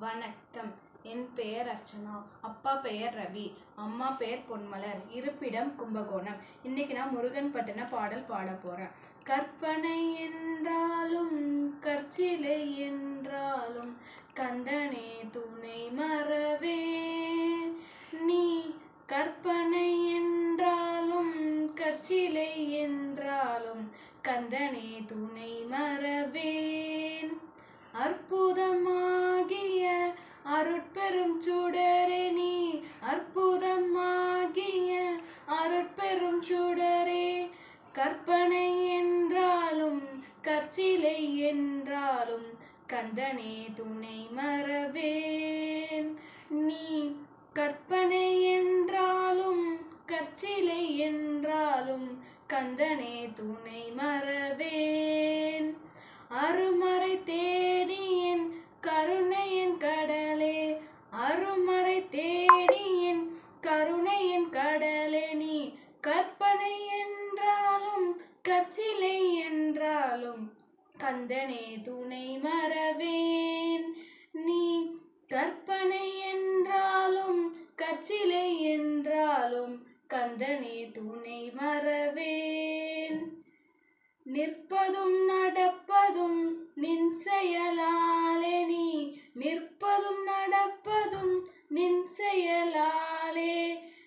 வணக்கம். என் பெயர் அர்ச்சனா. அப்பா பெயர் ரவி. அம்மா பெயர் பொன்மலர். இருப்பிடம் கும்பகோணம். இன்னைக்கு நான் முருகன் பட்டின பாடல் பாட போகிறேன் கற்பனை என்றாலும் கற்சிலை என்றாலும் கந்தனே துணை மறவே. நீ கற்பனை என்றாலும் கற்சிலை என்றாலும் கந்தனே துணை மறவே. பெரும் சுடரே கற்பனை என்றாலும் கற்சிலை என்றாலும் கந்தனே துணை மறவேன். நீ கற்பனை என்றாலும் கற்சிலை என்றாலும் கந்தனே துணை மறவேன் கந்தனே துணை மறவேன். நீ கற்பனை என்றாலும் கற்சிலை என்றாலும் கந்தனே துணை மறவேன். நிற்பதும் நடப்பதும் நின் செயலாலே நீ நிற்பதும் நடப்பதும் நின் செயலாலே.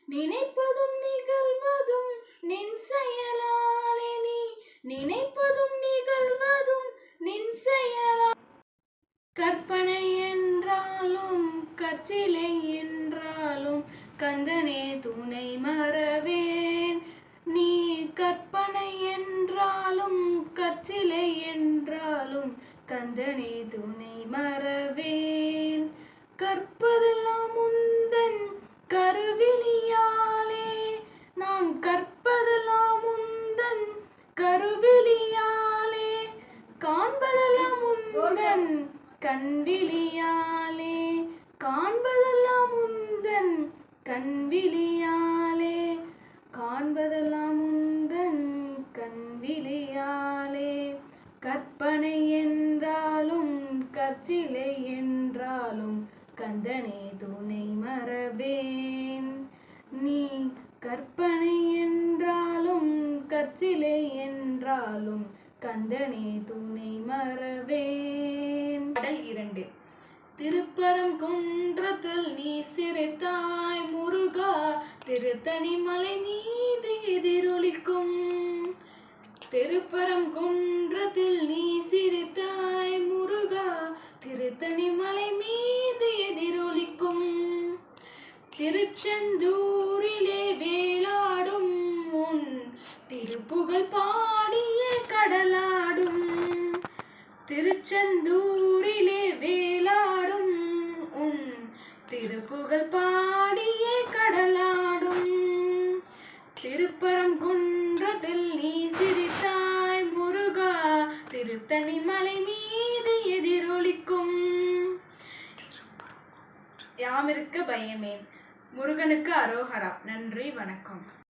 நினைப்பதும் நிகழ்வதும் நின் செயலாலே நீ நினைப்பதும் நிகழ்வதும் நின் செயலா கற்பனை என்றாலும் என்றாலும் கந்தனே துணை மறவேன். நீ கற்பனை என்றாலும் கற்சிலை என்றாலும் கந்தனே துணை மறவேன். கற்பதெல்லாம் உந்தன் கருவிழியாலே நான் கற்பதெல்லாம் உந்தன் கருவிழியாலே காண்பதெல்லாம் உந்தன் கண்விழியாலே காண்பதெல்லாம் உந்தன் கண்விழியாலே காண்பதெல்லாம் உந்தன் கண்விழியாலே. கற்பனை என்றாலும் கற்சிலை என்றாலும் கந்தனே துணை மறவேன் நீ கற்பனை என்றாலும் கற்சிலை என்றாலும் கந்தனே துணை மறவேன் கடல் இரண்டு. திருப்பரம் குன்றத்தில் நீ சிறுத்தாய் முருகா திருத்தணி மலை மீது எதிரொலிக்கும். திருப்பரம் குன்றத்தில் நீ சிறுத்தாய் முருகா திருத்தணி மலை மீது எதிரொலிக்கும். திருச்செந்தூரிலே வேலாடும் உன் திருப்புகழ் பாடிய திருப்புகழ் பாடியே கடலாடும். திருப்பரம் குன்றத்தில் நீ சிரித்தாய் முருகா. திருத்தணி மலை மீது எதிரொலிக்கும். யாமிருக்க பயமேன் முருகனுக்கு அரோகரா. நன்றி வணக்கம்.